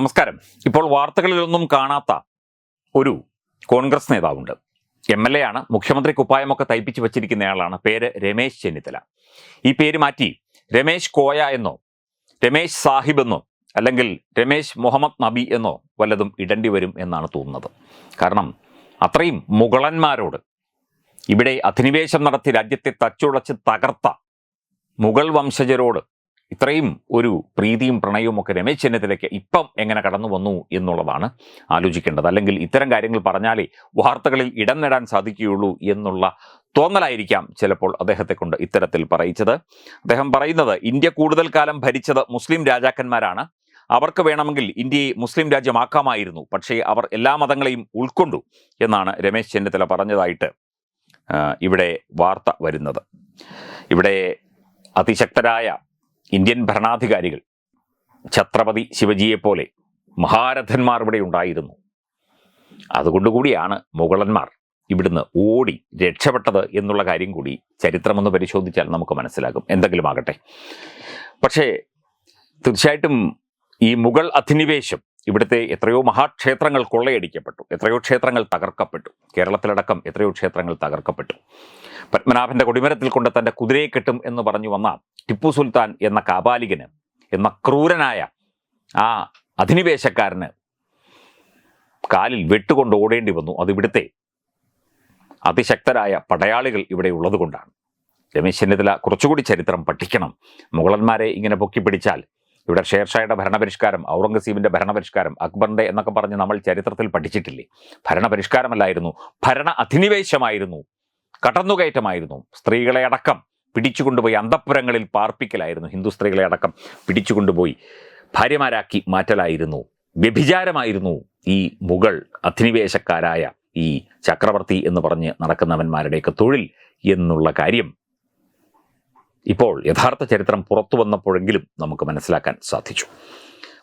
നമസ്കാരം. ഇപ്പോൾ വാർത്തകളിലൊന്നും കാണാത്ത ഒരു കോൺഗ്രസ് നേതാവുണ്ട്. എം എൽ എ ആണ് മുഖ്യമന്ത്രി കുപ്പായമൊക്കെ തയ്പ്പിച്ച് വച്ചിരിക്കുന്നയാളാണ്. പേര് രമേശ് ചെന്നിത്തല. ഈ പേര് മാറ്റി രമേശ് കോയ എന്നോ രമേശ് സാഹിബ് എന്നോ അല്ലെങ്കിൽ രമേശ് മുഹമ്മദ് നബി എന്നോ വല്ലതും ഇടേണ്ടി വരും എന്നാണ് തോന്നുന്നത്. കാരണം അത്രയും മുഗളന്മാരോട് ഇവിടെ അധിനിവേശം നടത്തി രാജ്യത്തെ തച്ചുടച്ച് തകർത്ത മുഗൾ വംശജരോട് ഇത്രയും ഒരു പ്രീതിയും പ്രണയവും ഒക്കെ രമേശ് ചെന്നിത്തലയ്ക്ക് ഇപ്പം എങ്ങനെ കടന്നു വന്നു എന്നുള്ളതാണ് ആലോചിക്കേണ്ടത്. അല്ലെങ്കിൽ ഇത്തരം കാര്യങ്ങൾ പറഞ്ഞാലേ വാർത്തകളിൽ ഇടം നേടാൻ സാധിക്കുകയുള്ളൂ എന്നുള്ള തോന്നലായിരിക്കാം ചിലപ്പോൾ അദ്ദേഹത്തെ കൊണ്ട് ഇത്തരത്തിൽ പറയിച്ചത്. അദ്ദേഹം പറയുന്നത് ഇന്ത്യ കൂടുതൽ കാലം ഭരിച്ചത് മുസ്ലിം രാജാക്കന്മാരാണ്. അവർക്ക് വേണമെങ്കിൽ ഇന്ത്യയെ മുസ്ലിം രാജ്യമാക്കാമായിരുന്നു. പക്ഷേ അവർ എല്ലാ മതങ്ങളെയും ഉൾക്കൊണ്ടു എന്നാണ് രമേശ് ചെന്നിത്തല പറഞ്ഞതായിട്ട് ഇവിടെ വാർത്ത വരുന്നത്. ഇവിടെ അതിശക്തരായ ഇന്ത്യൻ ഭരണാധികാരികൾ ഛത്രപതി ശിവജിയെപ്പോലെ മഹാരഥന്മാർ ഇവിടെ ഉണ്ടായിരുന്നു. അതുകൊണ്ടുകൂടിയാണ് മുഗളന്മാർ ഇവിടുന്ന് ഓടി രക്ഷപ്പെട്ടത് എന്നുള്ള കാര്യം കൂടി ചരിത്രമൊന്ന് പരിശോധിച്ചാൽ നമുക്ക് മനസ്സിലാകും. എന്തെങ്കിലും ആകട്ടെ പക്ഷേ തീർച്ചയായിട്ടും ഈ മുഗൾ അധിനിവേശം ഇവിടുത്തെ എത്രയോ മഹാക്ഷേത്രങ്ങൾ കൊള്ളയടിക്കപ്പെട്ടു. എത്രയോ ക്ഷേത്രങ്ങൾ തകർക്കപ്പെട്ടു. കേരളത്തിലടക്കം എത്രയോ ക്ഷേത്രങ്ങൾ തകർക്കപ്പെട്ടു. പത്മനാഭന്റെ കൊടിമരത്തിൽ കൊണ്ട് തന്റെ കുതിരയെ കെട്ടും എന്ന് പറഞ്ഞു വന്ന ടിപ്പു സുൽത്താൻ എന്ന കാപാലികന് എന്ന ക്രൂരനായ ആ അധിനിവേശക്കാരന് കാലിൽ വെട്ടുകൊണ്ട് ഓടേണ്ടി വന്നു. അത് ഇവിടുത്തെ അതിശക്തരായ പടയാളികൾ ഇവിടെ ഉള്ളതുകൊണ്ടാണ് രമേശ് ചെന്നിത്തല കുറച്ചുകൂടി ചരിത്രം പഠിക്കണം. മുഗളന്മാരെ ഇങ്ങനെ പൊക്കി പിടിച്ചാൽ ഇവിടെ ഷേർഷായുടെ ഭരണപരിഷ്കാരം ഔറംഗസീബിന്റെ ഭരണപരിഷ്കാരം അക്ബറിന്റെ എന്നൊക്കെ പറഞ്ഞ് നമ്മൾ ചരിത്രത്തിൽ പഠിച്ചിട്ടില്ലേ? ഭരണപരിഷ്കാരമല്ലായിരുന്നു ഭരണ അധിനിവേശമായിരുന്നു കടന്നുകയറ്റമായിരുന്നു സ്ത്രീകളെ അടക്കം. പിടിച്ചുകൊണ്ടുപോയി അന്തപ്പുരങ്ങളിൽ പാർപ്പിക്കലായിരുന്നു. ഹിന്ദു സ്ത്രീകളെ അടക്കം പിടിച്ചുകൊണ്ടുപോയി ഭാര്യമാരാക്കി മാറ്റലായിരുന്നു. വ്യഭിചാരമായിരുന്നു ഈ മുഗൾ അധിനിവേശക്കാരായ ഈ ചക്രവർത്തി എന്ന് പറഞ്ഞ് നടക്കുന്നവന്മാരുടെയൊക്കെ തൊഴിൽ എന്നുള്ള കാര്യം ഇപ്പോൾ യഥാർത്ഥ ചരിത്രം പുറത്തു വന്നപ്പോഴെങ്കിലും നമുക്ക് മനസ്സിലാക്കാൻ സാധിച്ചു.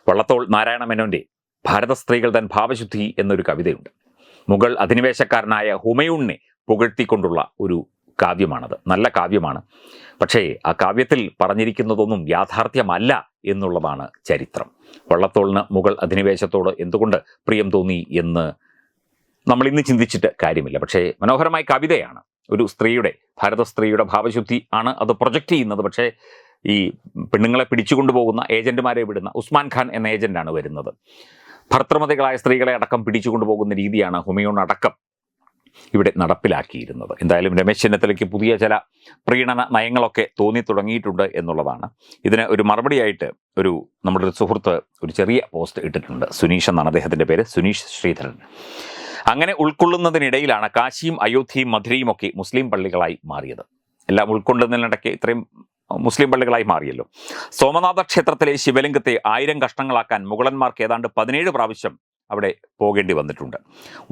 വള്ളത്തോൾ നാരായണ മേനോന്റെ ഭാരത സ്ത്രീകൾ തൻ ഭാവശുദ്ധി എന്നൊരു കവിതയുണ്ട്. മുഗൾ അധിനിവേശക്കാരനായ ഹുമയൂണിനെ പുകഴ്ത്തിക്കൊണ്ടുള്ള ഒരു കാവ്യമാണത്. നല്ല കാവ്യമാണ്. പക്ഷേ ആ കാവ്യത്തിൽ പറഞ്ഞിരിക്കുന്നതൊന്നും യാഥാർത്ഥ്യമല്ല എന്നുള്ളതാണ് ചരിത്രം. വള്ളത്തോളിന് മുഗൾ അധിനിവേശത്തോട് എന്തുകൊണ്ട് പ്രിയം തോന്നി എന്ന് നമ്മൾ ഇന്ന് ചിന്തിച്ചിട്ട് കാര്യമില്ല. പക്ഷേ മനോഹരമായ കവിതയാണ്. ഒരു സ്ത്രീയുടെ ഭാരത സ്ത്രീയുടെ ഭാവശുദ്ധി ആണ് അത് പ്രൊജക്റ്റ് ചെയ്യുന്നത്. പക്ഷേ ഈ പെണ്ണുങ്ങളെ പിടിച്ചുകൊണ്ടുപോകുന്ന ഏജന്റുമാരെ വിടുന്ന ഉസ്മാൻ ഖാൻ എന്ന ഏജന്റാണ് വരുന്നത്. ഭർത്തൃമതികളായ സ്ത്രീകളെ അടക്കം പിടിച്ചുകൊണ്ടുപോകുന്ന രീതിയാണ് ഹുമയൂൺ അടക്കം ഇവിടെ നടപ്പിലാക്കിയിരുന്നത്. എന്തായാലും രമേശ് ചെന്നിത്തലയ്ക്ക് പുതിയ ചില പ്രീണന നയങ്ങളൊക്കെ തോന്നി തുടങ്ങിയിട്ടുണ്ട് എന്നുള്ളതാണ്. ഇതിന് ഒരു മറുപടിയായിട്ട് ഒരു നമ്മുടെ ഒരു സുഹൃത്ത് ഒരു ചെറിയ പോസ്റ്റ് ഇട്ടിട്ടുണ്ട്. സുനീഷ് എന്നാണ് അദ്ദേഹത്തിന്റെ പേര്. സുനീഷ് ശ്രീധരൻ. അങ്ങനെ ഉൾക്കൊള്ളുന്നതിനിടയിലാണ് കാശിയും അയോധ്യയും മധുരയും ഒക്കെ മുസ്ലിം പള്ളികളായി മാറിയത്. എല്ലാം ഉൾക്കൊള്ളുന്നതിനിടയ്ക്ക് ഇത്രയും മുസ്ലിം പള്ളികളായി മാറിയല്ലോ. സോമനാഥ ക്ഷേത്രത്തിലെ ശിവലിംഗത്തെ ആയിരം കഷ്ണങ്ങളാക്കാൻ മുഗളന്മാർക്ക് ഏതാണ്ട് പതിനേഴ് പ്രാവശ്യം അവിടെ പോകേണ്ടി വന്നിട്ടുണ്ട്.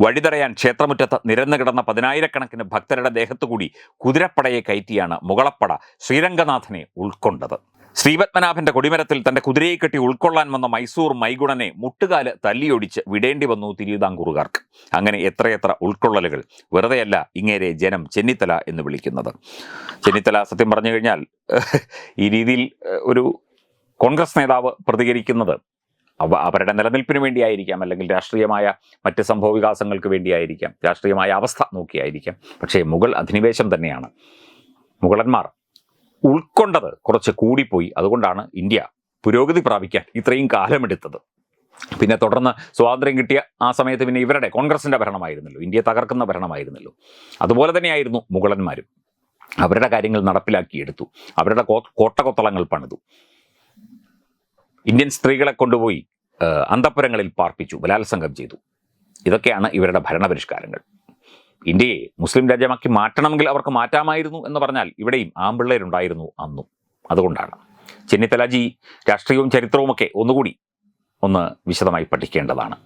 വഴിതറയാൻ ക്ഷേത്രമുറ്റത്ത് നിരന്നു കിടന്ന പതിനായിരക്കണക്കിന് ഭക്തരുടെ ദേഹത്തുകൂടി കുതിരപ്പടയെ കയറ്റിയാണ് മുകളപ്പട ശ്രീരംഗനാഥനെ ഉൾക്കൊണ്ടത്. ശ്രീപത്മനാഭന്റെ കൊടിമരത്തിൽ തന്റെ കുതിരയെ കെട്ടി ഉൾക്കൊള്ളാൻ വന്ന മൈസൂർ മൈഗുണനെ മുട്ടുകാൽ തല്ലിയൊടിച്ച് വിടേണ്ടി വന്നു തിരുവിതാംകൂറുകാർക്ക്. അങ്ങനെ എത്രയെത്ര ഉൾക്കൊള്ളലുകൾ വെറുതെയല്ല ഇങ്ങേരെ ജനം ചെന്നിത്തല എന്ന് വിളിക്കുന്നത്. ചെന്നിത്തല സത്യം പറഞ്ഞു കഴിഞ്ഞാൽ ഈ രീതിയിൽ ഒരു കോൺഗ്രസ് നേതാവ് പ്രതികരിക്കുന്നത് അവരുടെ നിലനിൽപ്പിന് വേണ്ടിയായിരിക്കാം അല്ലെങ്കിൽ രാഷ്ട്രീയമായ മറ്റ് സംഭവ വികാസങ്ങൾക്ക് വേണ്ടിയായിരിക്കാം രാഷ്ട്രീയമായ അവസ്ഥ നോക്കിയായിരിക്കാം. പക്ഷേ മുഗൾ അധിനിവേശം തന്നെയാണ്. മുഗളന്മാർ ഉൾക്കൊണ്ടത് കുറച്ച് കൂടിപ്പോയി. അതുകൊണ്ടാണ് ഇന്ത്യ പുരോഗതി പ്രാപിക്കാൻ ഇത്രയും കാലമെടുത്തത്. പിന്നെ തുടർന്ന് സ്വാതന്ത്ര്യം കിട്ടിയ ആ സമയത്ത് പിന്നെ ഇവരുടെ കോൺഗ്രസിന്റെ ഭരണമായിരുന്നല്ലോ. ഇന്ത്യയെ തകർക്കുന്ന ഭരണമായിരുന്നല്ലോ. അതുപോലെ തന്നെയായിരുന്നു മുഗളന്മാരും. അവരുടെ കാര്യങ്ങൾ നടപ്പിലാക്കിയെടുത്തു. അവരുടെ കോട്ടകൊത്തളങ്ങൾ പണിതു. ഇന്ത്യൻ സ്ത്രീകളെ കൊണ്ടുപോയി അന്തപ്പുരങ്ങളിൽ പാർപ്പിച്ചു ബലാത്സംഗം ചെയ്തു. ഇതൊക്കെയാണ് ഇവരുടെ ഭരണപരിഷ്കാരങ്ങൾ. ഇന്ത്യയെ മുസ്ലിം രാജ്യമാക്കി മാറ്റണമെങ്കിൽ അവർക്ക് മാറ്റാമായിരുന്നു എന്ന് പറഞ്ഞാൽ ഇവിടെയും ആമ്പിള്ളേരുണ്ടായിരുന്നു അന്നും. അതുകൊണ്ടാണ്. ചെന്നിത്തലാജി രാഷ്ട്രീയവും ചരിത്രവുമൊക്കെ ഒന്നുകൂടി ഒന്ന് വിശദമായി പഠിക്കേണ്ടതാണ്.